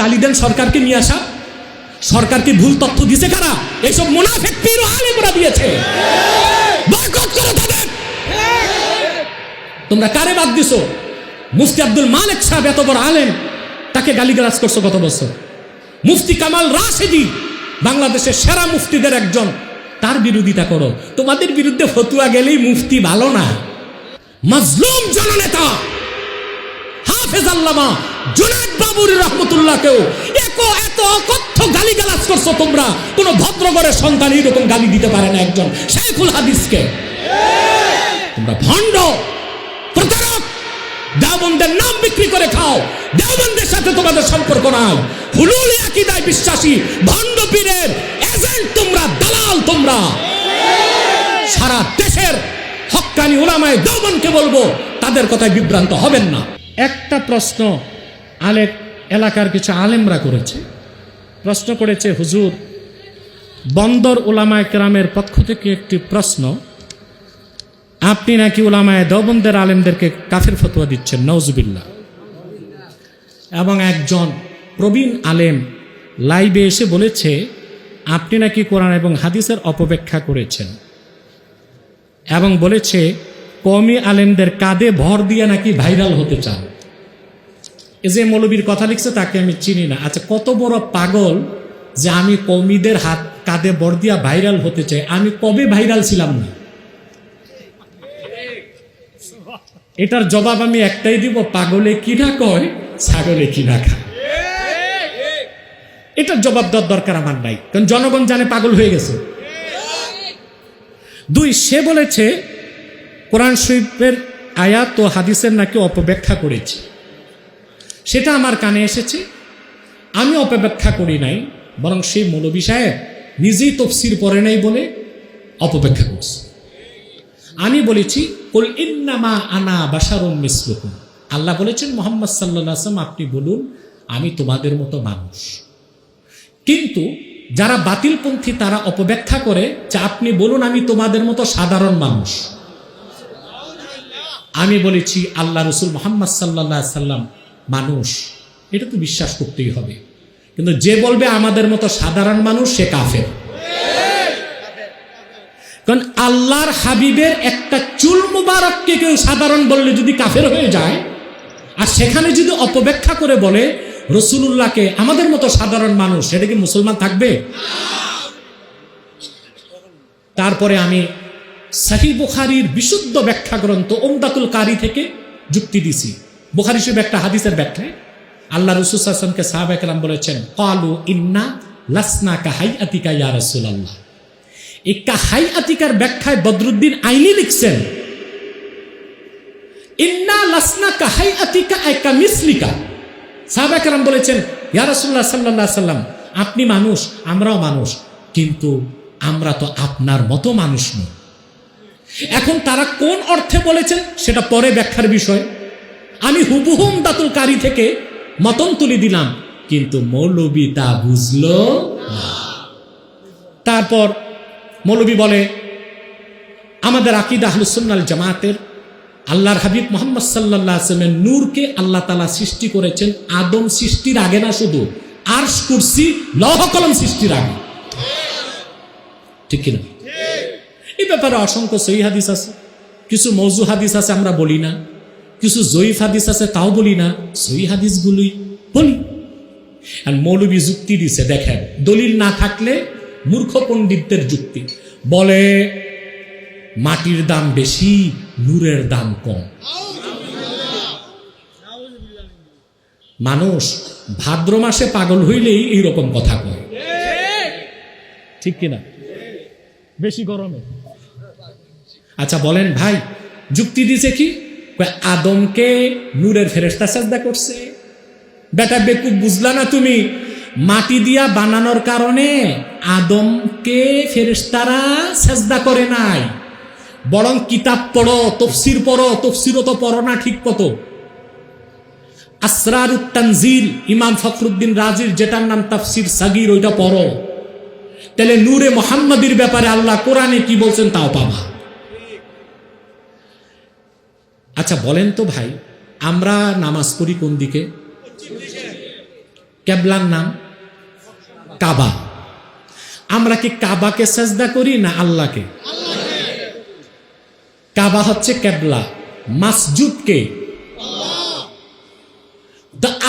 গালি দেন সরকারকে নিয়ে আসা? সরকারকে ভুল তথ্য দিছে কারা? এইসব মুনাফেক পীর আলেমরা দিয়েছে। বয়কট করো তাদের। তোমরা কারে বাদ দিছো? মুফতি আব্দুল মালিক সাহেব এত বড় আলেম, তাকে গালিগালাজ করছ কত বছর। মুফতি কামাল রাশেদি, বাংলাদেশের সেরা মুফতিদের একজন, তার বিরোধিতা করো। তোমাদের বিরুদ্ধে ফতুয়া গেলেই মুফতি ভালো না। মজলুম জননেতা, হাফেজ আল্লামা জুনায়দ বাবুর রহমতুল্লাহকেও এত এত অকথ্য গালিগালাজ করছ তোমরা। কোন ভদ্রগড়ের সন্তান এরকম গালি দিতে পারে না একজন। শেখুল হাদিসকে। তোমরা ভণ্ড, প্রতারক। দেওবন্দের নাম বিক্রি করে খাও। দেওবন্দের সাথে তোমাদের সম্পর্ক নাই। হুলুল আকিদায় বিশ্বাসী, ভণ্ড পীরের এজেন্ট তোমরা, দালাল তোমরা। সারা দেশের হক্কানি ওলামায় দেওবনকে বলব, তাদের কথায় বিভ্রান্ত হবেন না। একটা প্রশ্ন আলেক এলাকার কিছু আলেমরা করেছে। প্রশ্ন করেছে, হুজুর, বন্দর ওলামায় কেরামের পক্ষ থেকে একটি প্রশ্ন। আপনি নাকি ওলামায় দেওবন্দের আলেমদেরকে কাফের ফতোয়া দিচ্ছেন? নওজুবিল্লাহ এবং একজন প্রবীণ আলেম লাইভে এসে বলেছে, আপনি নাকি কোরআন এবং হাদিসের অপব্যাখ্যা করেছেন? এবং বলেছে কমি আলেমদের কাঁধে ভর দিয়ে নাকি ভাইরাল হতে চান? এ যে মৌলবীর কথা লিখছে, তাকে আমি চিনি না। আচ্ছা কত বড় পাগল যে আমি কৌমিদের হাত কাঁধে ভর দিয়া ভাইরাল হতে চাই। আমি কবে ভাইরাল ছিলাম না? এটার জবাব আমি একটাই দিব, পাগলে কিনা কয়, ছাগলে কিনা খায়। এটার জবাব দেওয়ার দরকার আমার নাই, কারণ জনগণ জানে পাগল হয়ে গেছে। দুই, সে বলেছে, কোরআন শরীফের আয়াত ও হাদিসের নাকি অপব্যাখ্যা করেছে। সেটা আমার কানে এসেছে। আমি অপব্যাখ্যা করি নাই, বরং সেই মৌলবী সাহেব নিজেই তফসির পড়ে নাই বলে অপব্যাখ্যা করছে। আমি বলেছি, কুল ইন্নামা আনা বাসারুম আল্লাহ বলেছেন, মোহাম্মদ সাল্লাহ আসলাম আপনি বলুন, আমি তোমাদের মতো মানুষ। কিন্তু যারা বাতিলপন্থী, তারা অপব্যাখ্যা করে যে আপনি বলুন, আমি তোমাদের মতো সাধারণ মানুষ। আমি বলেছি, আল্লাহ রসুল মোহাম্মদ সাল্লাহ সাল্লাম মানুষ। এটা তো বিশ্বাস করতেই হবে। কিন্তু যে বলবে আমাদের মতো সাধারণ মানুষ, সে কাফের। কারণ আল্লাহর হাবিবের একটা চুল মুবারককে কেউ সাধারণ বললে যদি কাফের হয়ে যায়, আর সেখানে যদি অপব্যাখ্যা করে বলে রসুল্লাহকে আমাদের মতো সাধারণ মানুষ, সেটা কি মুসলমান থাকবে? তারপরে আমি সাহি বুখারির বিশুদ্ধ ব্যাখ্যা গ্রন্থ ওমদাতুল কারি থেকে যুক্তি দিছি। বুখারি হিসেবে একটা হাদিসের ব্যাখ্যায় আল্লাহ রসুল আসলামকে সাহাব একরাম বলেছেন, কালু ইন্না লাসনা কাহাই আতিকা ইয়া রসুল্লাহ এই কাহাই আতিকার ব্যাখ্যায় বদরুদ্দিন আইনি লিখছেন, ইন্না লাসনা কাহাই আতিকা একা মিসলিকা। সাহাবাকেরাম বলেছেন, ইয়া রাসূলুল্লাহ সাল্লাল্লাহু সাল্লাম আপনি মানুষ, আমরাও মানুষ, কিন্তু আমরা তো আপনার মতো মানুষ নই। এখন তারা কোন অর্থে বলেছেন, সেটা পরে ব্যাখ্যার বিষয়। আমি হুবহুম দাতুল কারি থেকে মতন তুলে দিলাম। কিন্তু মৌলবি তা বুঝলো। তারপর মৌলবি বলে, আমাদের আকিদা আহলুসুন্নাল জামাতের আল্লাহর হাবিব মোহাম্মদ সাল্লাহ আসলামের নূরকে আল্লাহ তালা সৃষ্টি করেছেন আদম সৃষ্টির আগে না শুধু, আর্শ কুরসি, লহ কলম সৃষ্টির আগে। ঠিক কিনা? এই ব্যাপারে অসংখ্য সহি হাদিস আছে, কিছু মৌজু হাদিস আছে, আমরা বলি না। কিছু জয়ীফ হাদিস আছে তাও বলি না সহি হাদিসগুলোই বলি। আর মৌলবী যুক্তি দিছে, দেখেন, দলিল না থাকলে মূর্খ পণ্ডিতদের যুক্তি। বলে, মাটির দাম বেশি, নূরের দাম কম। মানুষ, ভাদ্র মাসে পাগল হইলেই এইরকম কথা কয়। ঠিক কিনা? বেশি গরমে। আচ্ছা বলেন ভাই, যুক্তি দিছে কি? আদমকে নূরের ফেরেস্তা সাজদা করছে। বেটা বেকুব, বুঝলা না তুমি? মাটি দিয়া বানানোর কারণে আদমকে ফেরেস্তারা সেজদা করে নাই। বরং কিতাব পড়ো, তফসির পড়ো, তফসিরও তো পড়ো না ঠিক কত আসরার তানজিল ইমাম ফখরুদ্দিন রাজির যেটার নাম তাফসির সাগির, ওইটা পড়ো। তাহলে নূরে মোহাম্মদীর ব্যাপারে আল্লাহ কোরআনে কি বলছেন তাও পাবা। আচ্ছা বলেন তো ভাই আমরা নামাজ পড়ি কোন দিকে? কেবলার নাম? কাবা। আমরা কি কাবাকে সেজদা করি না আল্লাহকে? কাবা হচ্ছে কেবলা মাসজুদকে।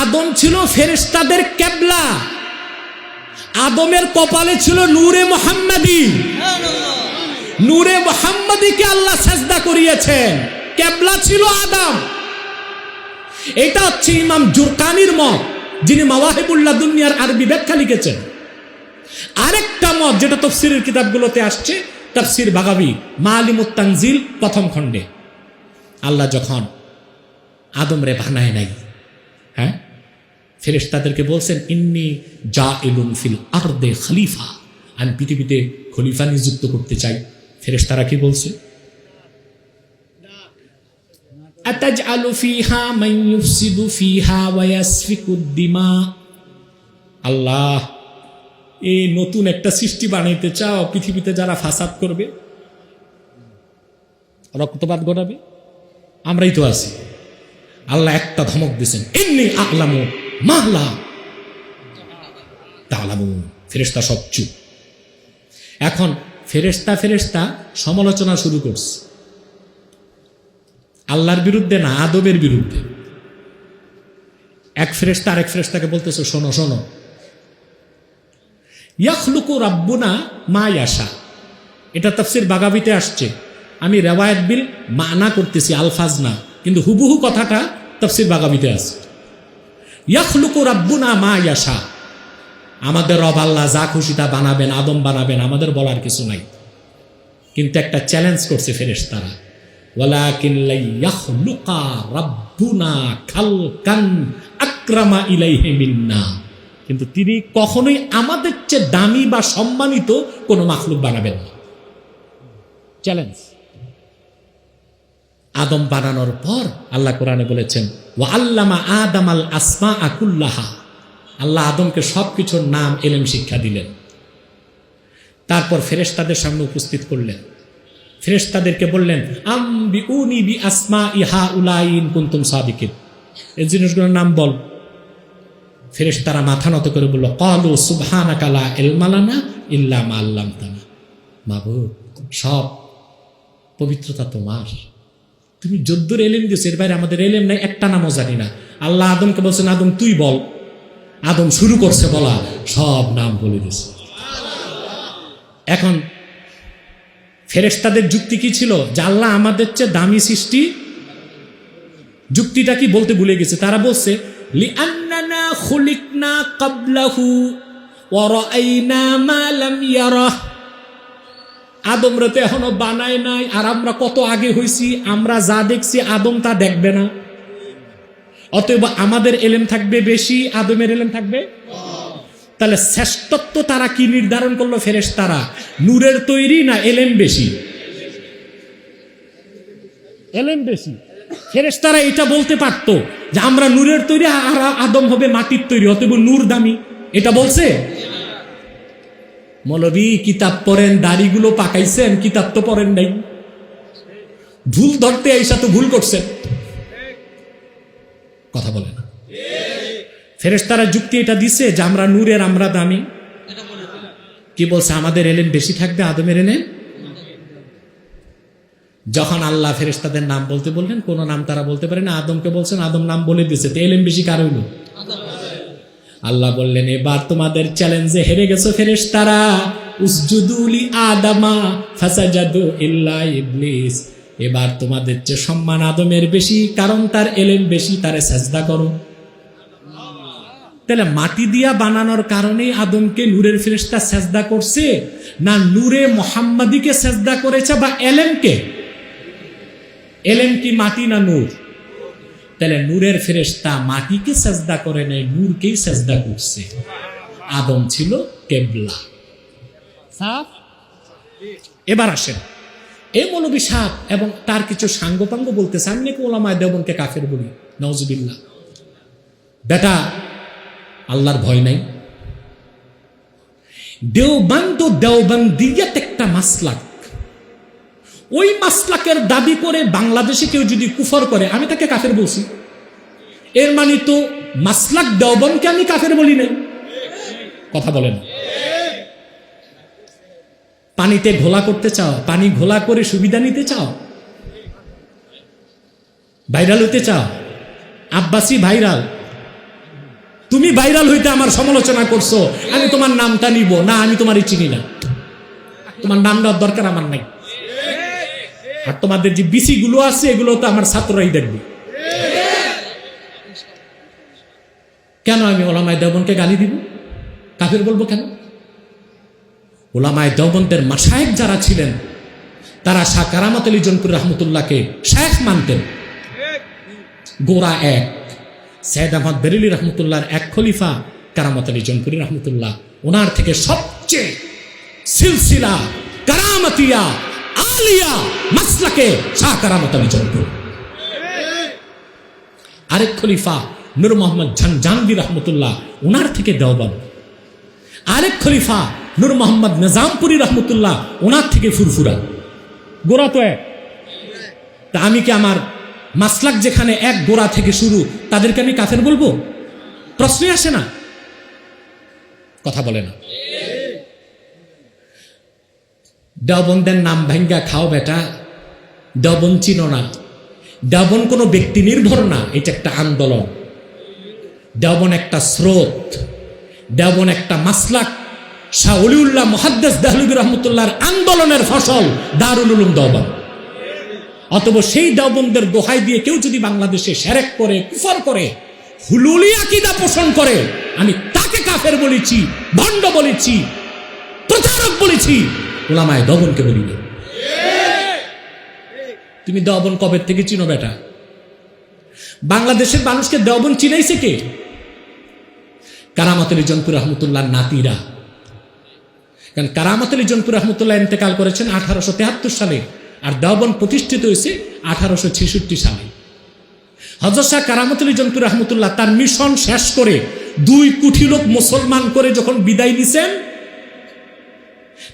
আদম ছিল ফেরেস্তাদের কেবলা। আদমের কপালে ছিল নূরে মোহাম্মদী। নূরে মোহাম্মদীকে আল্লাহ সাজদা করিয়েছেন। কেবলা ছিল আদম। এটা হচ্ছে ইমাম জুরকানির মত, যিনি মাওয়াহিবুল্লাহ দুনিয়ার আরবি ব্যাখ্যা লিখেছেন। আরেকটা মত যেটা তফসিরের কিতাবগুলোতে আসছে, তফসির বাগাবি মালিমুত তানজিল প্রথম খণ্ডে। আল্লাহ যখন আদমরে বানায় নাই হ্যাঁ ফেরেশ তাদেরকে বলছেন, ইন্নি যা ইলুন ফিল আরদে খলিফা। আমি পৃথিবীতে খলিফা নিযুক্ত করতে চাই। ফেরেশ তারা কি বলছে? আতাজআলু ফিহা মান ইউফসিদু ফিহা ওয়া ইয়াসফিকু দিমা আল্লাহ, এই নতুন একটা সৃষ্টি বানাইতে চাও, পৃথিবীতে যারা ফাসাদ করবে, রক্তপাত ঘটাবে, আমরাই তো আছি। আল্লাহ একটা ধমক দিয়েছেন এমনি আলামু মাহলা। তালামু ফেরেস্তা সব চুপ। এখন ফেরেস্তা ফেরেস্তা সমালোচনা শুরু করছে। আল্লাহর বিরুদ্ধে না, আদবের বিরুদ্ধে? এক ফেরেস্তা আরেক ফেরেস্তাকে বলতেছে, শোনো শোনো। ইয়াখলুকু রাব্বুনা মা ইয়াশা। এটা তাফসির বাগাবিতে আসছে। আমি রেওয়ায়ত বিল মানা করতেছি, আলফাজ না, কিন্তু হুবহু কথাটা তফসির বাগাবিতে আছে। ইয়াখলুকু রাব্বুনা মা ইয়াশা। আমাদের রব আল্লাহ যা খুশি তা বানাবেন, আদম বানাবেন, আমাদের বলার কিছু নাই। কিন্তু একটা চ্যালেঞ্জ করছে ফেরেশ তারা ওয়ালাকিন লাইয়াখলুকা রাব্বুনা খালকান কিন্তু তিনি কখনোই আমাদের চেয়ে দামি বা সম্মানিত কোনো মাখলুক বানাবেন না। চ্যালেঞ্জ। আদম বানানোর পর আল্লাহ কোরআনে বলেছেন ও আল্লামা আদম আল আসমা আকুল্লাহা আল্লাহ আদমকে সব কিছুর নাম এলেম শিক্ষা দিলেন। তারপর ফেরেশতাদের সামনে উপস্থিত করলেন। ফেরেশতাদেরকে বললেন আম বি উনি বি আসমা ইহা উলাইন কুন্তুম সাদিকিন। এই জিনিসগুলোর নাম বল। ফেরেশতারা মাথা নত করে বলল, কলু সুবহানা কালা এলমালানা ইল্লা আল্লাম তানা মাবুদ সব পবিত্রতা তোমার। তুমি যদ্দুর এলেম দিয়েছ, এর বাইরে আমাদের এলেম নাই, একটা নামও জানি না। আল্লাহ আদমকে বলছেন, আদম, তুই বল। আদম শুরু করছে, বলা, সব নাম বলে দিছে এখন ফেরেশতাদের যুক্তি কি ছিল? আল্লাহ আমাদের চেয়ে দামি সৃষ্টি? যুক্তিটা কি বলতে ভুলে গেছে? তারা বলছে আদমরা তো এখনও বানায় নাই, আর আমরা কত আগে হইছি, আমরা যা দেখছি, আদম তা দেখবে না। অতএব আমাদের এলেম থাকবে বেশি, আদমের এলেম থাকবে? তাহলে শ্রেষ্ঠত্ব তারা কি নির্ধারণ করল ফেরেশ তারা নূরের তৈরি না এলেম বেশি? এলেম বেশি। ফেরেশ তারা এটা বলতে পারতো যে আমরা নূরের তৈরি আর আদম হবে মাটির তৈরি, অতএব নূর দামি। এটা বলছে? মৌলবী, কিতাব পড়েন, দাড়িগুলো পাকাইছেন, কিতাব তো পড়েন নাই। ভুল ধরতে এইসা তো ভুল করছেন। কথা বলে না ফেরেশতারা যুক্তি এটা দিছে যে আমরা নূরের আমরা দামি। কি বলছে? আমাদের এলেন বেশি থাকবে আদমের এলেন যখন আল্লাহ ফেরেশতাদের নাম বলতে বললেন কোন নাম তারা বলতে পারে না। আদমকে বলছেন, আদম নাম বলে দিয়েছে তো এলেন বেশি কার হইল আল্লাহ বললেন, এবার তোমাদের চ্যালেঞ্জে হেরে গেছো ফেরেশ তারা আদামা এবার তোমাদের যে সম্মান আদমের বেশি, কারণ তার এলেম বেশি, তারে সাজদা করো। তাহলে মাটি দিয়া বানানোর কারণে আদমকে নূরের ফেরেশতা সাজদা করছে না নূরে মোহাম্মদীকে সাজদা করেছে বা এলেমকে? এলেম কি মাটি না নূর? তাহলে নূরের ফেরেশতা মাটিকে সাজদা করে নাই, নূরকেই সাজদা করছে। আদম ছিল কেবলা। এবার আসেন। এই মৌলবী সাপ এবং তার কিছু সাঙ্গপাঙ্গ বলতেছে আমি নাকি ওলামায় দেবনকে কাফের বলি? নজবিল্লা বেটা আল্লাহর ভয় নাই। দেওবান্দ দেওবান্দিয়াত একটা মাসলাক। ওই মাসলাকের দাবি করে বাংলাদেশে কেউ যদি কুফর করে, আমি তাকে কাফের বলছি। এর মানে তো মাসলাক দেওবনকে আমি কাফের বলি নাই। কথা বলেন। পানিতে ঘোলা করতে চাও, পানি ঘোলা করে সুবিধা নিতে চাও? ভাইরাল হতে চাও? আব্বাসী ভাইরাল তুমি ভাইরাল হইতে আমার সমালোচনা করছ। আমি তোমার নামটা নিব। না, আমি তোমারই চিনি না। তোমার নাম দেওয়ার দরকার আমার নাই। আর তোমাদের যে বিসি গুলো আছে, এগুলো তো আমার ছাত্ররাই দেখবে। কেন আমি ওলামায় দেবনকে গালি দিব? কাফের বলব কেন? ওলামায় দেওবন্দের মাসায়েক যারা ছিলেন, তারা শাহ কারামত আলী জনপুর রহমতুল্লাহকে শেখ মানতেন। গোড়া এক। সৈয়দ আহমদ বেরেলি রহমতুল্লাহর এক খলিফা, কারামত আলী জনপুরি রহমতুল্লাহ, ওনার থেকে সবচেয়ে সিলসিলা, কারামতিয়া, আলিয়া, মাসলাকে শাহ কারামত আলী জনপুর। আরেক খলিফা, নূর মোহাম্মদ জানজানবি রহমতুল্লাহ, ওনার থেকে দেওবান আরেক খলিফা, নূর মোহাম্মদ নিজামপুরি রহমতুল্লাহ, ওনার থেকে ফুরফুরা। গোড়া তো এক। তা আমি কি আমার মাসলাক যেখানে এক গোড়া থেকে শুরু, তাদেরকে আমি কাফের বলব? প্রশ্নে আসে না। কথা বলে না। দেওবন্দের নাম ভাঙ্গা, খাও বেটা। দেওবন চিনো না। দেওবন কোনো ব্যক্তি নির্ভর না, এটা একটা আন্দোলন। দেওবন একটা স্রোত। দেওবন একটা মাসলাক। শাহ অলিউল্লাহ মহাদ্দেস দেহলুবি রহমতুল্লাহর আন্দোলনের ফসল দারুল উলুম দেওবন। অতব সেই দেওবন্দের দোহাই দিয়ে কেউ যদি বাংলাদেশে সেরেক করে, কুফর করে, হুলুলি আকিদা পোষণ করে, আমি তাকে কাফের বলেছি, ভণ্ড বলেছি প্রচারক বলেছি, ওলামায় দবনকে বলি তুমি দেওবন কবে থেকে চিনো বেটা? বাংলাদেশের মানুষকে দেওবন চিনাইছে কে? কারামত আলী জনপুর রহমতুল্লাহ নাতিরা। কারণ কারামত আলী জনপুর রহমতুল্লাহ ইন্তেকাল করেছেন আঠারোশো সালে। আর দেওবন প্রতিষ্ঠিত হয়েছে আঠারোশো ছেষট্টি সালে। হজর শাহ কারামত আলী জনপুর রহমতুল্লাহ তার মিশন শেষ করে দুই কুঠি লোক মুসলমান করে যখন বিদায় নিছেন,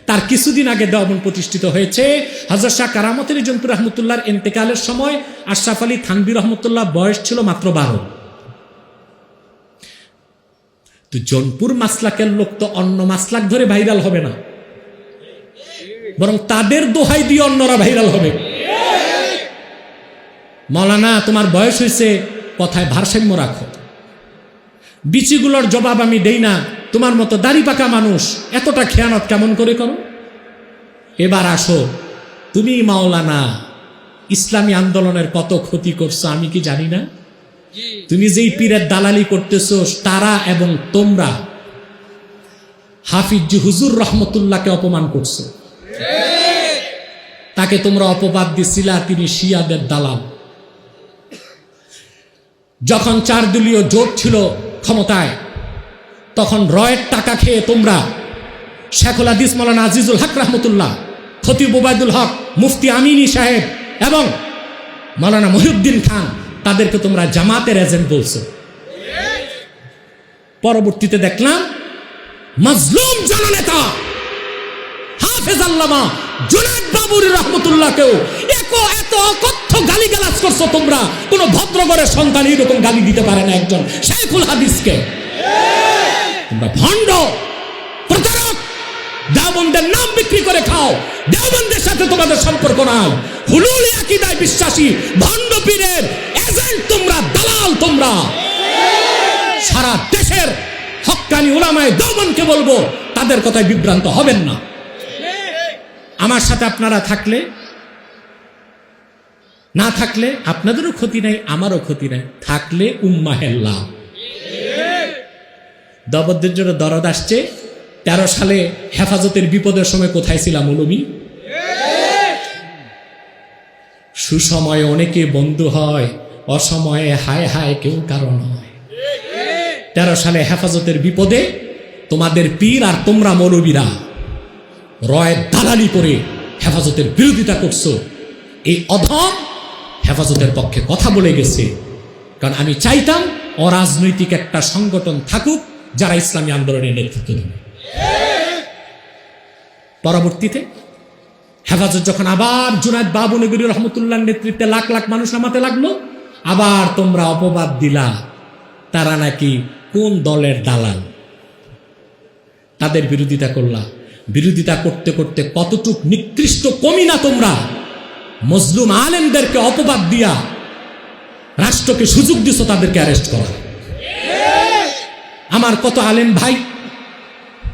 তার কিছুদিন আগে দেওবন প্রতিষ্ঠিত হয়েছে। হজর শাহ কারামত আলী জনপুর রহমতুল্লাহর ইন্তেকালের সময় আশরাফ আলী থানবি রহমতুল্লাহ বয়স ছিল মাত্র বারো। তো জনপুর মাসলাকের লোক তো অন্য মাসলাক ধরে ভাইরাল হবে না। বরং তাদের দোহাই দিয়ে অন্যরা ভাইরাল হবে। মৌলানা তোমার বয়স হয়েছে, কথায় ভারসাম্য রাখো। বিচিগুলোর জবাব আমি দেই না, তোমার মতো দাড়ি পাকা মানুষ এতটা খেয়ানত কেমন করে করো? এবার আসো, তুমি মাওলানা, ইসলামী আন্দোলনের কত ক্ষতি করছ আমি কি জানি না? তুমি যেই পীরের দালালি করতেছো, তারা এবং তোমরা হাফিজ হুজুর রহমতুল্লাহকে অপমান করছ। তাকে তোমরা অপবাদ দিছিলা, তিনি শিয়াদের দালাল। যখন চার দলীয় জোট ছিল ক্ষমতায়, তখন রয়ের টাকা খেয়ে তোমরা শেখুল হাদিস মৌলানা আজিজুল হক রহমতুল্লাহ, খতিব ওবায়দুল হক, মুফতি আমিনী সাহেব এবং মৌলানা মহিউদ্দিন খান, তাদেরকে তোমরা জামাতের এজেন্ট বলছো। পরবর্তীতে দেখলাম, মজলুম জননেতা হাফেজ আল্লামা জুনায়দ বাবুরি রহমতুল্লাহকেও এত এত অকথ্য গালি গালাজ করছ তোমরা। কোন ভদ্রগরের সন্তান এরকম গালি দিতে পারে না একজন। শেখুল হাদিসকে। তোমরা ভণ্ড, প্রতারক, দেওবন্দের নাম বিক্রি করে খাও। দেওবন্দের সাথে তোমাদের সম্পর্ক নাই। হুলুলি আকিদায় বিশ্বাসী, ভণ্ড পীরের এজেন্ট তোমরা, দালাল তোমরা। সারা দেশের হক্কানি ওলামায় দেওবনকে বলব, তাদের কথায় বিভ্রান্ত হবেন না। আমার সাথে আপনারা থাকলে? না থাকলে আপনাদেরও ক্ষতি নাই, আমারও ক্ষতি নাই। থাকলে উম্মাহের লাভ। দবদের জন্য দরদ আসছে। তেরো সালে হেফাজতের বিপদের সময় কোথায় ছিলাম মৌলবী সুসময়ে অনেকে বন্ধু হয়, অসময়ে হায় হায় কেউ কারণ হয় তেরো সালে হেফাজতের বিপদে তোমাদের পীর আর তোমরা মৌলবীরা। রয়ের দালালি করে হেফাজতের বিরোধিতা করছ। এই অধম হেফাজতের পক্ষে কথা বলে গেছে। কারণ আমি চাইতাম অরাজনৈতিক একটা সংগঠন থাকুক যারা ইসলামী আন্দোলনের নেতৃত্ব দেবে। পরবর্তীতে হেফাজত যখন আবার জুনায়দ বাবু নগরী রহমতুল্লাহ নেতৃত্বে লাখ লাখ মানুষ নামাতে লাগল, আবার তোমরা অপবাদ দিলা, তারা নাকি কোন দলের দালাল? তাদের বিরোধিতা করলা। বিরোধিতা করতে করতে কতটুক নিকৃষ্ট কমি না তোমরা? মজলুম আলেমদেরকে অপবাদ দিয়া রাষ্ট্রকে সুযোগ দিছো তাদেরকে অ্যারেস্ট করা। আমার কত আলেম ভাই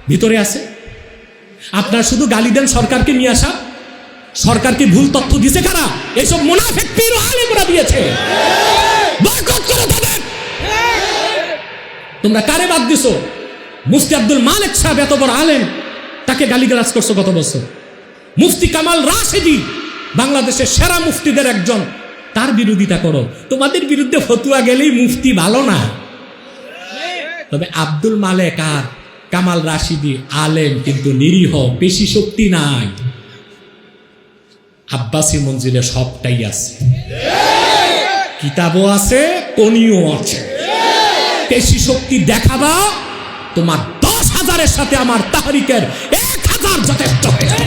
ভিতরে আছে? আপনার শুধু গালি দেন সরকারকে নিয়ে আসা? সরকারকে ভুল তথ্য দিছে কারা? এইসব মুনাফেক আলেমরা দিয়েছে। তোমরা কারে বাদ দিছো? মুফতি আব্দুল মালিক সাহেব এত বড় আলেম। তাকে গালিগালাজ করছ গত বছর। মুফতি কামাল রাশেদি, বাংলাদেশের সেরা মুফতিদের একজন, তার বিরোধিতা করো। তোমাদের বিরুদ্ধে ফতুয়া গেলেই মুফতি ভালো না। তবে আব্দুল মালেক আর কামাল রাশিদি আলেম কিন্তু নিরীহ, বেশি শক্তি নাই। আব্বাসী মঞ্জিলে সবটাই আছে। কিতাবও আছে, কনিও আছে। পেশি শক্তি দেখাবা, তোমার সাথে আমার তাহারিকের এক হাজার যথেষ্ট হয়েছে।